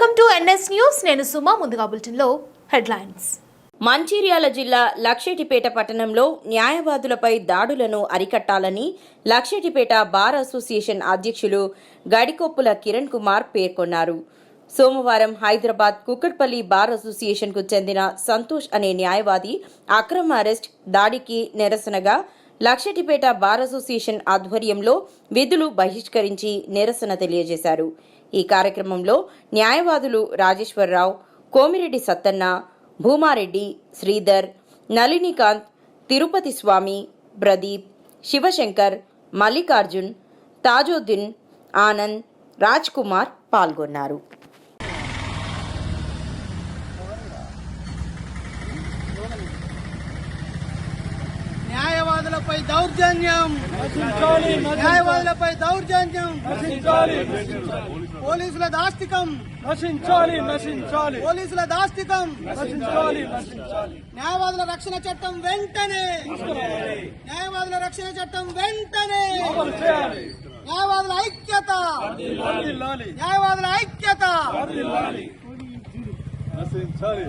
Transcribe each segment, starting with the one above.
Welcome to NS news. నేను సుమా ముందుగా బులెటిన్లో హెడ్లైన్స్. మంచిర్యాల జిల్లా లక్షెటిపేట పట్టణంలో న్యాయవాదులపై దాడులను అరికట్టాలని లక్షెటిపేట బార్ అసోసియేషన్ అధ్యక్షులు గడికొప్పుల కిరణ్ కుమార్ పేర్కొన్నారు. సోమవారం హైదరాబాద్ కుక్కట్పల్లి బార్ అసోసియేషన్కు చెందిన సంతోష్ అనే న్యాయవాది అక్రమ అరెస్ట్ దాడికి నిరసనగా లక్షటిపేట బార్ అసోసియేషన్ ఆధ్వర్యంలో విధులు బహిష్కరించి నిరసన తెలియజేశారు. ఈ కార్యక్రమంలో న్యాయవాదులు రాజేశ్వరరావు కోమిరెడ్డి సత్తన్న భూమారెడ్డి శ్రీధర్ నళినికాంత్ తిరుపతి స్వామి ప్రదీప్ శివశంకర్ మల్లికార్జున్ తాజుద్దీన్ ఆనంద్ రాజ్ కుమార్ పాల్గొన్నారు. న్యాయవాదులపై దౌర్జన్యం. న్యాయవాదులపై దౌర్జన్యం పోలీసుల దాస్తికం నశించాలి నశించాలి. పోలీసుల దాస్తికం నశించాలి నశించాలి. న్యాయవాదుల రక్షణ చట్టం వెంటనే. న్యాయవాదుల రక్షణ చట్టం వెంటనే. న్యాయవాదుల ఐక్యత. న్యాయవాదుల ఐక్యత. నశించాలి.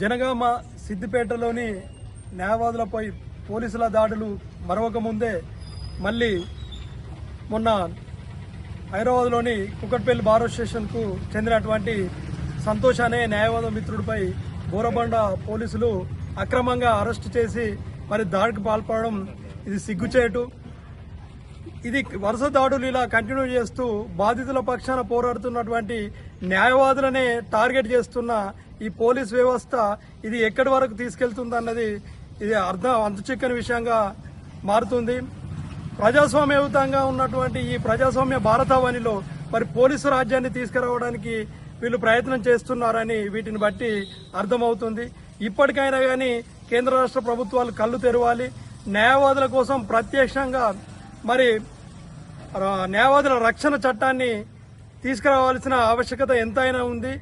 జనగామ సిద్దిపేటలోని న్యాయవాదులపై పోలీసుల దాడులు మరొక ముందే మళ్ళీ మొన్న హైదరాబాద్లోని కుక్కట్పల్లి బారో స్టేషన్కు చెందినటువంటి సంతోష్ అనే న్యాయవాద మిత్రుడిపై బోరబండ పోలీసులు అక్రమంగా అరెస్ట్ చేసి మరి దాడికి పాల్పడడం ఇది సిగ్గుచేటు. ఇది వరుస దాడులు ఇలా కంటిన్యూ చేస్తూ బాధితుల పక్షాన పోరాడుతున్నటువంటి న్యాయవాదులనే టార్గెట్ చేస్తున్న ఈ పోలీస్ వ్యవస్థ ఇది ఎక్కడి వరకు తీసుకెళ్తుందన్నది ఇది అర్థం అంతుచిక్కని విషయంగా మారుతుంది. ప్రజాస్వామ్యయుతంగా ఉన్నటువంటి ఈ ప్రజాస్వామ్య భారతవనిలో మరి పోలీసు రాజ్యాన్ని తీసుకురావడానికి వీళ్ళు ప్రయత్నం చేస్తున్నారని వీటిని బట్టి అర్థమవుతుంది. ఇప్పటికైనా కానీ కేంద్ర రాష్ట్ర ప్రభుత్వాలు కళ్ళు తెరవాలి. న్యాయవాదుల కోసం ప్రత్యక్షంగా మరి న్యాయవాదుల రక్షణ చట్టాన్ని తీసుకురావాల్సిన ఆవశ్యకత ఎంతైనా ఉంది.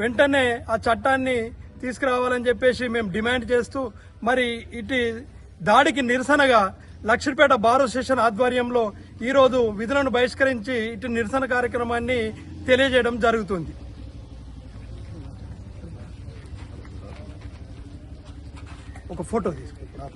వెంటనే ఆ చట్టాన్ని తీసుకురావాలని చెప్పేసి మేము డిమాండ్ చేస్తూ మరి ఇటు దాడికి నిరసనగా లక్ష్మీపేట బార్ అసోసియేషన్ ఆధ్వర్యంలో ఈరోజు విధులను బహిష్కరించి ఇటు నిరసన కార్యక్రమాన్ని తెలియజేయడం జరుగుతుంది. ఒక ఫోటో తీసుకుంటాం